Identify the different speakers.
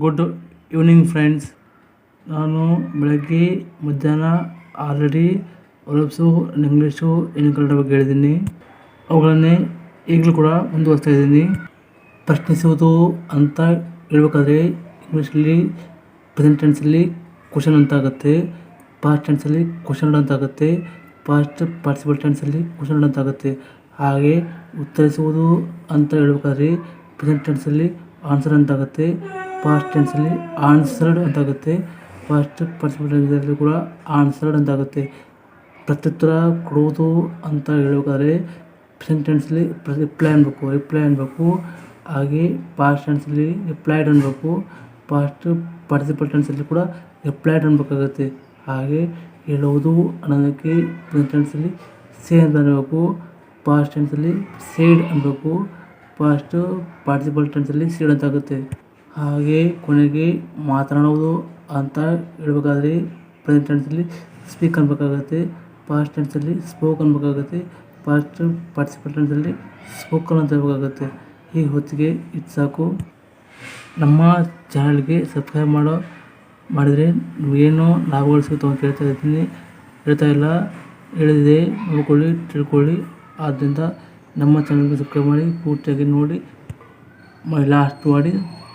Speaker 1: Good evening friends ನಾನು ಬೆಳಗ್ಗೆ ಮಧ್ಯಾಹ್ನ ಆಲ್ರೆಡಿ ಒಲಪ್ಸು ಇಂಗ್ಲೀಷು ಇನ್ನು ಕನ್ನಡ ಬಗ್ಗೆ ಹೇಳಿದ್ದೀನಿ. ಅವುಗಳನ್ನೇ ಈಗಲೂ ಕೂಡ ಮುಂದುವರಿಸ್ತಾ ಇದ್ದೀನಿ. ಪ್ರಶ್ನಿಸುವುದು ಅಂತ ಹೇಳ್ಬೇಕಾದ್ರೆ ಇಂಗ್ಲೀಷಲ್ಲಿ ಪ್ರೆಸೆಂಟ್ ಟೆನ್ಸಲ್ಲಿ ಕ್ವಶನ್ ಅಂತ ಆಗುತ್ತೆ. ಪಾಸ್ಟ್ ಟೆನ್ಸಲ್ಲಿ ಕ್ವಶನ್ ಅಂತ ಆಗುತ್ತೆ. ಪಾಸ್ಟ್ ಪಾರ್ಟಿಸಿಪಲ್ ಟೆನ್ಸಲ್ಲಿ ಕ್ವಶನ್ ಅಂತ ಆಗುತ್ತೆ. ಹಾಗೆ ಉತ್ತರಿಸುವುದು ಅಂತ ಹೇಳ್ಬೇಕಾದ್ರೆ ಪ್ರೆಸೆಂಟ್ ಟೆನ್ಸಲ್ಲಿ ಆನ್ಸರ್ ಅಂತ ಆಗುತ್ತೆ. ಪಾಸ್ಟ್ ಟೆನ್ಸಲ್ಲಿ ಆನ್ಸರ್ಡ್ ಅಂತಾಗುತ್ತೆ. ಪಾಸ್ಟ್ ಪಾರ್ಟಿಸಿಪಲ್ ಟೆನ್ಸಲ್ಲಿ ಕೂಡ ಆನ್ಸರ್ಡ್ ಅಂತ ಆಗುತ್ತೆ ಪ್ರತ್ಯುತ್ತರ ಕೊಡುವುದು ಅಂತ ಹೇಳಬೇಕಾದ್ರೆ ಪ್ರೆಸೆಂಟ್ ಟೆನ್ಸಲ್ಲಿ ರಿಪ್ಲೈ ಅನ್ಬೇಕು. ರಿಪ್ಲೈ ಅನ್ಬೇಕು. ಹಾಗೆ ಪಾಸ್ಟ್ ಟೆನ್ಸಲ್ಲಿ ರಿಪ್ಲೈಡ್ ಅನ್ಬೇಕು. ಪಾಸ್ಟ್ ಪಾರ್ಟಿಸಿಪಲ್ ಟೆನ್ಸಲ್ಲಿ ಕೂಡ ರಿಪ್ಲೈಡ್ ಅನ್ಬೇಕಾಗುತ್ತೆ. ಹಾಗೆ ಹೇಳುವುದು ಅನ್ನೋದಕ್ಕೆ ಟೆನ್ಸಲ್ಲಿ ಸೇ ಅಂತ ಅನ್ಬೇಕು ಪಾಸ್ಟ್ ಟೆನ್ಸಲ್ಲಿ ಸೇಡ್ ಅನ್ಬೇಕು. ಪಾಸ್ಟು ಪಾರ್ಟಿಸಿಪಲ್ ಟೆನ್ಸಲ್ಲಿ ಸೇಡ್ ಅಂತ ಆಗುತ್ತೆ ಹಾಗೆ ಕೊನೆಗೆ ಮಾತನಾಡುವುದು ಅಂತ ಹೇಳ್ಬೇಕಾದ್ರೆ ಪ್ರೆಸೆಂಟ್ ಟೆನ್ಸಲ್ಲಿ ಸ್ಪೀಕ್ ಅನ್ಬೇಕಾಗುತ್ತೆ ಪಾಸ್ಟ್ ಟೆನ್ಸಲ್ಲಿ ಸ್ಪೋಕ್ ಅನ್ಬೇಕಾಗುತ್ತೆ ಪಾಸ್ಟ್ ಪಾರ್ಟಿಸಿಪಲ್ ಟೆನ್ಸಲ್ಲಿ ಸ್ಪೋಕನ್ ಅಂತ ಹೇಳ್ಬೇಕಾಗುತ್ತೆ. ಈ ಹೊತ್ತಿಗೆ ಇದು ಸಾಕು. ನಮ್ಮ ಚಾನಲ್ಗೆ ಸಬ್ಸ್ಕ್ರೈಬ್ ಮಾಡೋ, ಮಾಡಿದರೆ ಏನು ಲಾಭಗಳು ಸಿಗುತ್ತೋ ಅಂತ ಹೇಳ್ತಾ ಇದ್ದೀನಿ. ಹೇಳ್ತಾ ಇಲ್ಲ, ಹೇಳಿದೆ, ನೋಡ್ಕೊಳ್ಳಿ, ತಿಳ್ಕೊಳ್ಳಿ. ಆದ್ದರಿಂದ ನಮ್ಮ ಚಾನಲ್ಗೆ ಸಬ್ಸ್ಕ್ರೈಬ್ ಮಾಡಿ, ಪೂರ್ತಿಯಾಗಿ ನೋಡಿ ಲಾಸ್ಟ್ ಮಾಡಿ